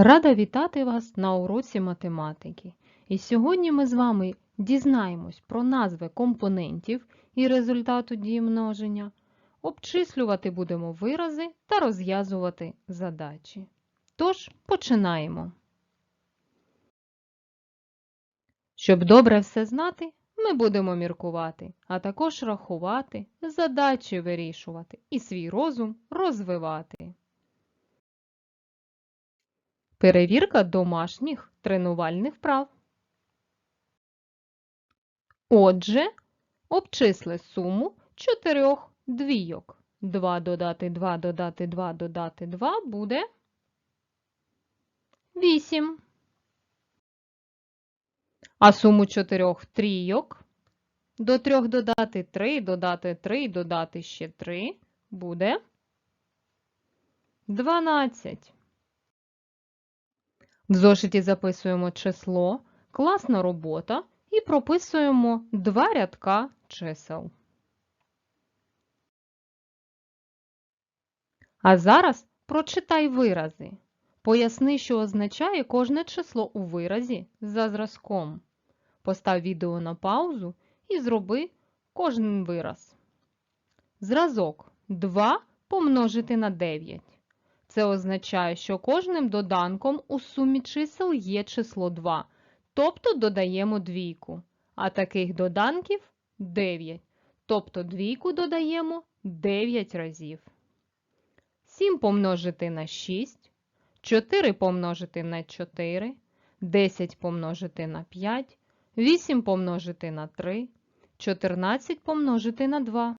Рада вітати вас на уроці математики. І сьогодні ми з вами дізнаємось про назви компонентів і результату дії множення, обчислювати будемо вирази та розв'язувати задачі. Тож, починаємо. Щоб добре все знати, ми будемо міркувати, а також рахувати, задачі вирішувати і свій розум розвивати. Перевірка домашніх тренувальних вправ. Отже, обчисли суму чотирьох двійок. 2 додати 2 додати 2 додати 2 буде 8. А суму чотирьох трійок до 3 додати 3, додати 3, додати ще 3 буде 12. В зошиті записуємо число, класна робота і прописуємо два рядка чисел. А зараз прочитай вирази. Поясни, що означає кожне число у виразі за зразком. Постав відео на паузу і зроби кожен вираз. Зразок 2 помножити на 9. Це означає, що кожним доданком у сумі чисел є число 2, тобто додаємо двійку. А таких доданків 9, тобто двійку додаємо 9 разів. 7 помножити на 6, 4 помножити на 4, 10 помножити на 5, 8 помножити на 3, 14 помножити на 2.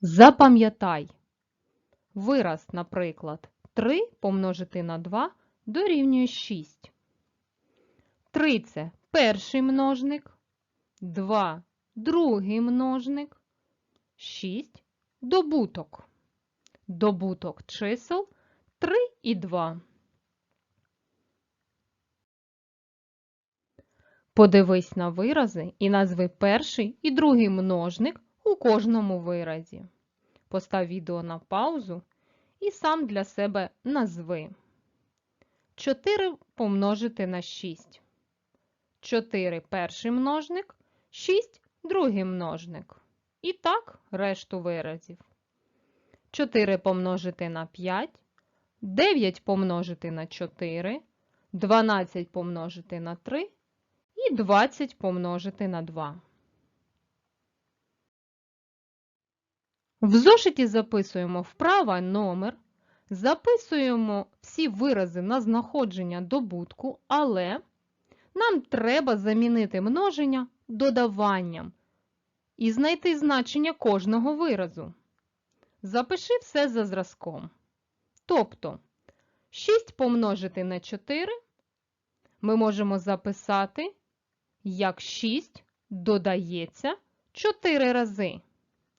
Запам'ятай. Вираз, наприклад, 3 помножити на 2 дорівнює 6. 3 це перший множник, 2 другий множник, 6 добуток. Добуток чисел 3 і 2. Подивись на вирази і назви перший і другий множник у кожному виразі. Постав відео на паузу і сам для себе назви. 4 помножити на 6. 4 перший множник, 6 другий множник. І так решту виразів. 4 помножити на 5, 9 помножити на 4, 12 помножити на 3 і 20 помножити на 2. В зошиті записуємо вправа номер, записуємо всі вирази на знаходження добутку, але нам треба замінити множення додаванням і знайти значення кожного виразу. Запиши все за зразком. Тобто 6 помножити на 4 ми можемо записати, як 6 додається 4 рази.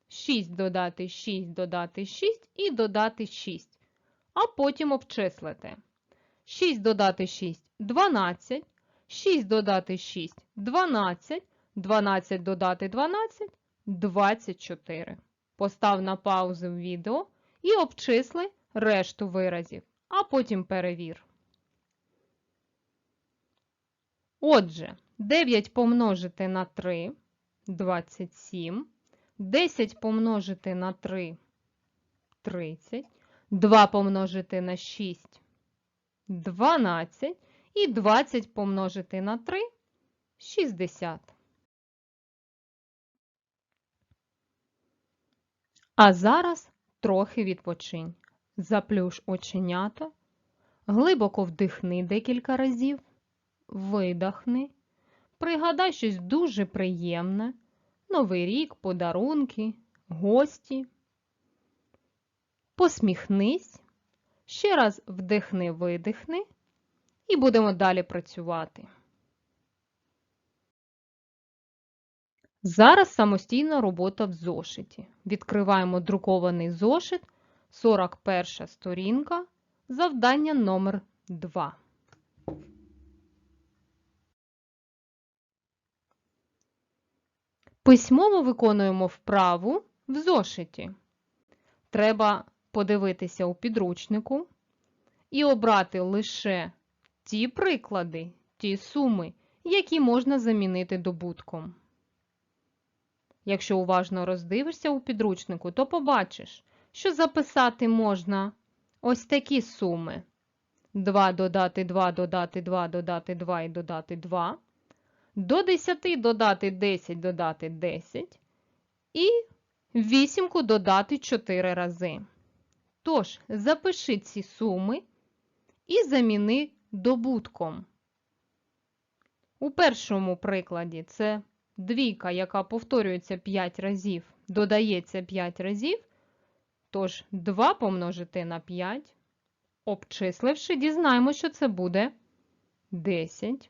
6 додати 6 додати 6 і додати 6. А потім обчислити. 6 додати 6 12, 6 додати 6 12, 12 додати 12 24. Постав на паузу відео і обчисли решту виразів, а потім перевір. Отже, 9 помножити на 3 27. 10 помножити на 3 30, 2 помножити на 6 12 і 20 помножити на 3 60. А зараз трохи відпочинь. Заплюш оченята, глибоко вдихни декілька разів, видихни, пригадай щось дуже приємне. Новий рік, подарунки, гості. Посміхнись, ще раз вдихни, видихни і будемо далі працювати. Зараз самостійна робота в зошиті. Відкриваємо друкований зошит, 41 сторінка, завдання номер 2. Письмово виконуємо вправу в зошиті. Треба подивитися у підручнику, і обрати лише ті приклади, ті суми, які можна замінити добутком. Якщо уважно роздивишся у підручнику, то побачиш, що записати можна ось такі суми. 2 додати 2 додати 2 додати 2 і додати 2. До 10 додати 10 додати 10. І вісімку додати 4 рази. Тож, запиши ці суми і заміни добутком. У першому прикладі це двійка, яка повторюється 5 разів, додається 5 разів. Тож 2 помножити на 5. Обчисливши, дізнаємося, що це буде 10.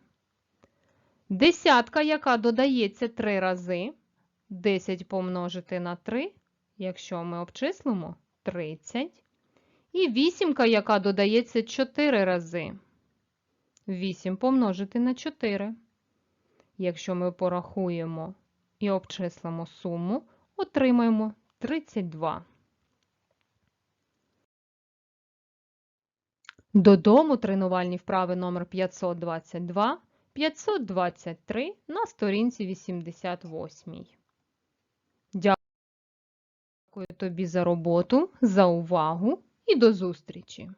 Десятка, яка додається 3 рази. 10 помножити на 3, якщо ми обчислимо 30. І вісімка, яка додається 4 рази. 8 помножити на 4. Якщо ми порахуємо і обчислимо суму, отримаємо 32. Додому тренувальні вправи номер 522, 523 на сторінці 88. Дякую тобі за роботу, за увагу і до зустрічі!